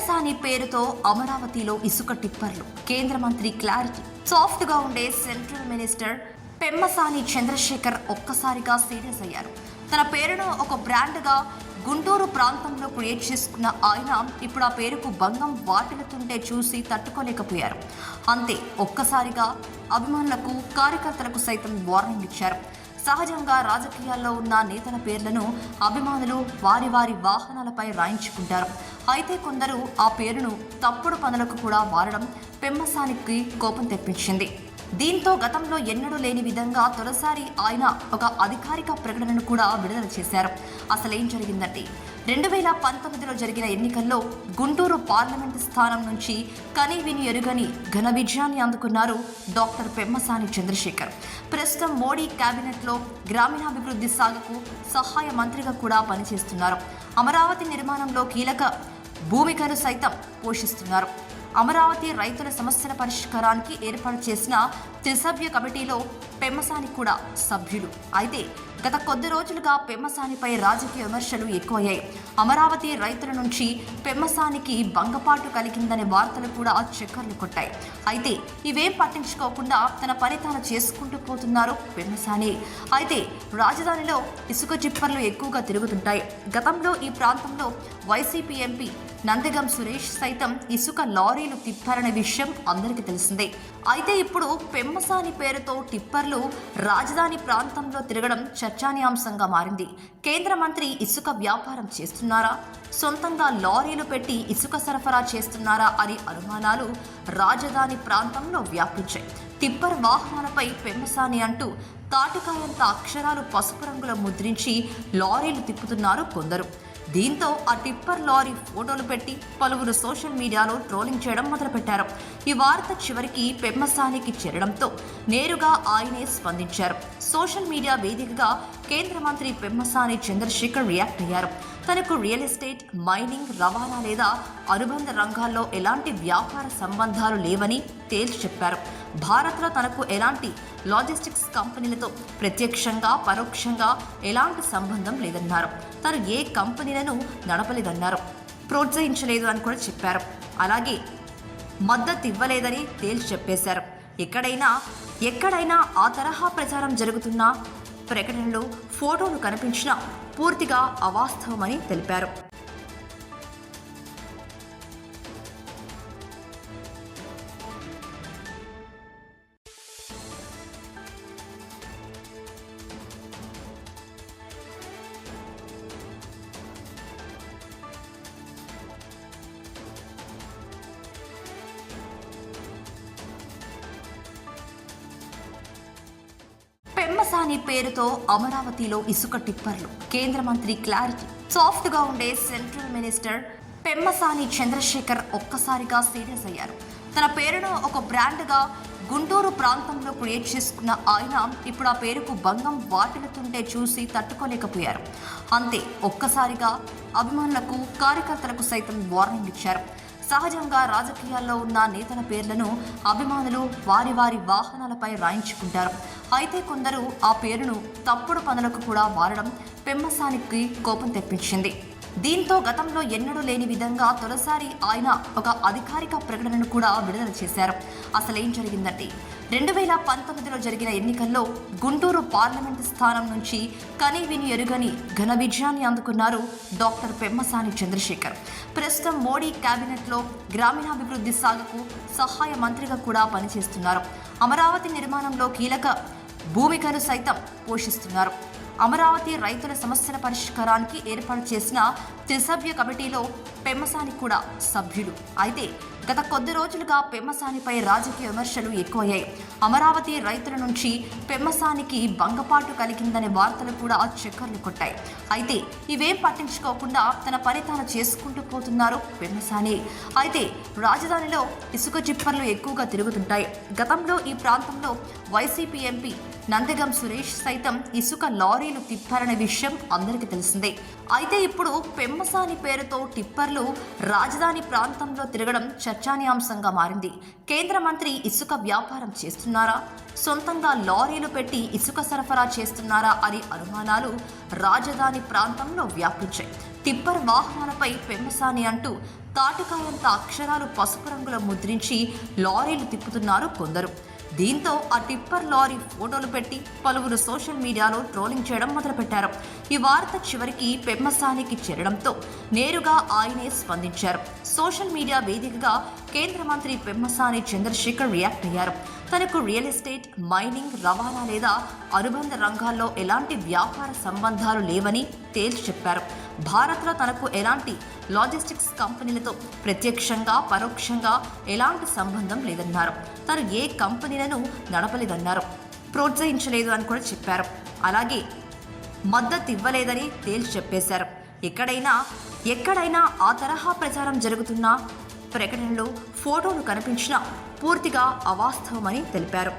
పెమ్మసాని పేరుతో అమరావతిలో ఇసుక టిప్పర్లు. కేంద్ర మంత్రి క్లారిటీ. సాఫ్ట్గా ఉండే సెంట్రల్ మినిస్టర్ పెమ్మసాని చంద్రశేఖర్ ఒక్కసారిగా సీరియస్ అయ్యారు. తన పేరును ఒక బ్రాండ్గా గుంటూరు ప్రాంతంలో క్రియేట్ చేసుకున్న ఆయన ఇప్పుడు ఆ పేరుకు భంగం వాటిల్లుతుంటే చూసి తట్టుకోలేకపోయారు. అంతే ఒక్కసారిగా అభిమానులకు కార్యకర్తలకు సైతం వార్నింగ్ ఇచ్చారు. సహజంగా రాజకీయాల్లో ఉన్న నేతల పేర్లను అభిమానులు వారి వారి వాహనాలపై రాయించుకుంటారు. అయితే కొందరు ఆ పేరును తప్పుడు పనులకు కూడా మారడం పెమ్మసానికి కోపం తెప్పించింది. దీంతో గతంలో ఎన్నడూ లేని విధంగా తొలిసారి ఆయన ఒక అధికారిక ప్రకటనను కూడా విడుదల చేశారు. అసలేం జరిగిందంటే రెండు వేల పంతొమ్మిదిలో జరిగిన ఎన్నికల్లో గుంటూరు పార్లమెంటు స్థానం నుంచి కని విని ఎరుగని ఘన విజయాన్ని అందుకున్నారు డాక్టర్ పెమ్మసాని చంద్రశేఖర్. ప్రస్తుతం మోడీ కేబినెట్లో గ్రామీణాభివృద్ధి సాగుకు సహాయ మంత్రిగా కూడా పనిచేస్తున్నారు. అమరావతి నిర్మాణంలో కీలక భూమికను సైతం పోషిస్తున్నారు. అమరావతి రైతుల సమస్యల పరిష్కారానికి ఏర్పాటు చేసిన త్రిసభ్య కమిటీలో పెమ్మసాని కూడా సభ్యులు. అయితే గత కొద్ది రోజులుగా పెమ్మసానిపై రాజకీయ విమర్శలు ఎక్కువయ్యాయి. అమరావతి రైతుల నుంచి పెమ్మసానికి భంగపాటు కలిగిందనే వార్తలు కూడా చక్కర్లు కొట్టాయి. అయితే ఇవేం పట్టించుకోకుండా తన పని తాను చేసుకుంటూ పోతున్నారు పెమ్మసాని. అయితే రాజధానిలో ఇసుక చిప్పర్లు ఎక్కువగా తిరుగుతుంటాయి. గతంలో ఈ ప్రాంతంలో వైసీపీ ఎంపీ నందగం సురేష్ సైతం ఇసుక లారీలు తిప్పారనే విషయం అందరికీ తెలిసిందే. అయితే ఇప్పుడు పెమ్మసాని పేరుతో టిప్పర్లు రాజధాని ప్రాంతంలో తిరగడం చర్చానీయాంశంగా మారింది. కేంద్ర మంత్రి ఇసుక వ్యాపారం చేస్తున్నారా? సొంతంగా లారీలు పెట్టి ఇసుక సరఫరా చేస్తున్నారా అనే అనుమానాలు రాజధాని ప్రాంతంలో వ్యాపించాయి. టిప్పర్ వాహనాలపై పెమ్మసాని అంటూ తాటికాయంత అక్షరాలు పసుపు రంగులో ముద్రించి లారీలు తిప్పుతున్నారు కొందరు. దీంతో ఆ టిప్పర్ లారీ ఫోటోలు పెట్టి పలువురు సోషల్ మీడియాలో ట్రోలింగ్ చేయడం మొదలుపెట్టారు. ఈ వార్త చివరికి పెమ్మసానికి చేరడంతో నేరుగా ఆయనే స్పందించారు. సోషల్ మీడియా వేదికగా కేంద్ర మంత్రి పెమ్మసాని చంద్రశేఖర్ రియాక్ట్ అయ్యారు. తనకు రియల్ ఎస్టేట్ మైనింగ్ రవాణా లేదా అనుబంధ రంగాల్లో ఎలాంటి వ్యాపార సంబంధాలు లేవని తేల్చి చెప్పారు. భారత్లో తనకు ఎలాంటి లాజిస్టిక్స్ కంపెనీలతో ప్రత్యక్షంగా పరోక్షంగా ఎలాంటి సంబంధం లేదన్నారు. తను ఏ కంపెనీలను నడపలేదన్నారు. ప్రోత్సహించలేదు అని కూడా చెప్పారు. అలాగే మద్దతు ఇవ్వలేదని తేల్చి చెప్పేశారు. ఎక్కడైనా ఎక్కడైనా ఆ తరహా ప్రచారం జరుగుతున్న ప్రకటనలు ఫోటోలు కనిపించినా పూర్తిగా అవాస్తవమని తెలిపారు. పెమ్మసాని పేరుతో అమరావతిలో ఇసుక టిప్పర్లు. కేంద్ర మంత్రి క్లారిటీ. సాఫ్ట్గా ఉండే సెంట్రల్ మినిస్టర్ పెమ్మసాని చంద్రశేఖర్ ఒక్కసారిగా సీరియస్ అయ్యారు. తన పేరును ఒక బ్రాండ్గా గుంటూరు ప్రాంతంలో క్రియేట్ చేసుకున్న ఆయన ఇప్పుడు ఆ పేరుకు భంగం వాటిల్లుతుంటే చూసి తట్టుకోలేకపోయారు. అంతే ఒక్కసారిగా అభిమానులకు కార్యకర్తలకు సైతం వార్నింగ్ ఇచ్చారు. సహజంగా రాజకీయాల్లో ఉన్న నేతల పేర్లను అభిమానులు వారి వారి వాహనాలపై రాయించుకుంటారు. అయితే కొందరు ఆ పేరును తప్పుడు పనులకు కూడా వాడడం పెమ్మసానికి కోపం తెప్పించింది. దీంతో గతంలో ఎన్నడూ లేని విధంగా తొలిసారి ఆయన ఒక అధికారిక ప్రకటనను కూడా విడుదల చేశారు. అసలేం జరిగిందంటే రెండు వేల పంతొమ్మిదిలో జరిగిన ఎన్నికల్లో గుంటూరు పార్లమెంటు స్థానం నుంచి కని విని ఎరుగని ఘన విజయాన్ని అందుకున్నారు డాక్టర్ పెమ్మసాని చంద్రశేఖర్. ప్రస్తుతం మోడీ కేబినెట్లో గ్రామీణాభివృద్ధి సాగుకు సహాయ మంత్రిగా కూడా పనిచేస్తున్నారు. అమరావతి నిర్మాణంలో కీలక భూమికను సైతం పోషిస్తున్నారు. అమరావతి రైతుల సమస్యల పరిష్కారానికి ఏర్పాటు చేసిన త్రిసభ్య కమిటీలో పెమ్మసాని కూడా సభ్యులు. అయితే గత కొద్ది రోజులుగా పెమ్మసానిపై రాజకీయ విమర్శలు ఎక్కువయ్యాయి. అమరావతి రైతుల నుంచి పెమ్మసానికి భంగపాటు కలిగిందనే వార్తలు కూడా చక్కర్లు కొట్టాయి. అయితే ఇవేం పట్టించుకోకుండా తన పని తాను చేసుకుంటూ పోతున్నారు పెమ్మసాని. అయితే రాజధానిలో ఇసుక చిప్పర్లు ఎక్కువగా తిరుగుతుంటాయి. గతంలో ఈ ప్రాంతంలో వైసీపీ ఎంపీ నందగం సురేష్ సైతం ఇసుక లారీలు తిప్పారనే విషయం అందరికీ తెలిసిందే. అయితే ఇప్పుడు పెమ్మసాని పేరుతో టిప్పర్లు రాజధాని ప్రాంతంలో తిరగడం చర్చానీయాంశంగా మారింది. కేంద్ర మంత్రి ఇసుక వ్యాపారం చేస్తున్నారా? సొంతంగా లారీలు పెట్టి ఇసుక సరఫరా చేస్తున్నారా అనే అనుమానాలు రాజధాని ప్రాంతంలో వ్యాపించాయి. టిప్పర్ వాహనాలపై పెమ్మసాని అంటూ తాటికాయంత అక్షరాలు పసుపు రంగులో ముద్రించి లారీలు తిప్పుతున్నారు కొందరు. దీంతో ఆ టిప్పర్ లారీ ఫోటోలు పెట్టి పలువురు సోషల్ మీడియాలో ట్రోలింగ్ చేయడం మొదలుపెట్టారు. ఈ వార్త చివరికి పెమ్మసానికి చేరడంతో నేరుగా ఆయనే స్పందించారు. సోషల్ మీడియా వేదికగా కేంద్ర మంత్రి పెమ్మసాని చంద్రశేఖర్ రియాక్ట్ అయ్యారు. తనకు రియల్ ఎస్టేట్ మైనింగ్ రవాణా లేదా అనుబంధ రంగాల్లో ఎలాంటి వ్యాపార సంబంధాలు లేవని తేల్చి చెప్పారు. భారత్లో తనకు ఎలాంటి లాజిస్టిక్స్ కంపెనీలతో ప్రత్యక్షంగా పరోక్షంగా ఎలాంటి సంబంధం లేదన్నారు. తను ఏ కంపెనీలను నడపలేదన్నారు. ప్రోత్సహించలేదు అని కూడా చెప్పారు. అలాగే మద్దతు ఇవ్వలేదని తేల్చి చెప్పేశారు. ఎక్కడైనా ఎక్కడైనా ఆ తరహా ప్రచారం జరుగుతున్నా ప్రకటనలో ఫోటోలు కనిపించినా పూర్తిగా అవాస్తవమని తెలిపారు.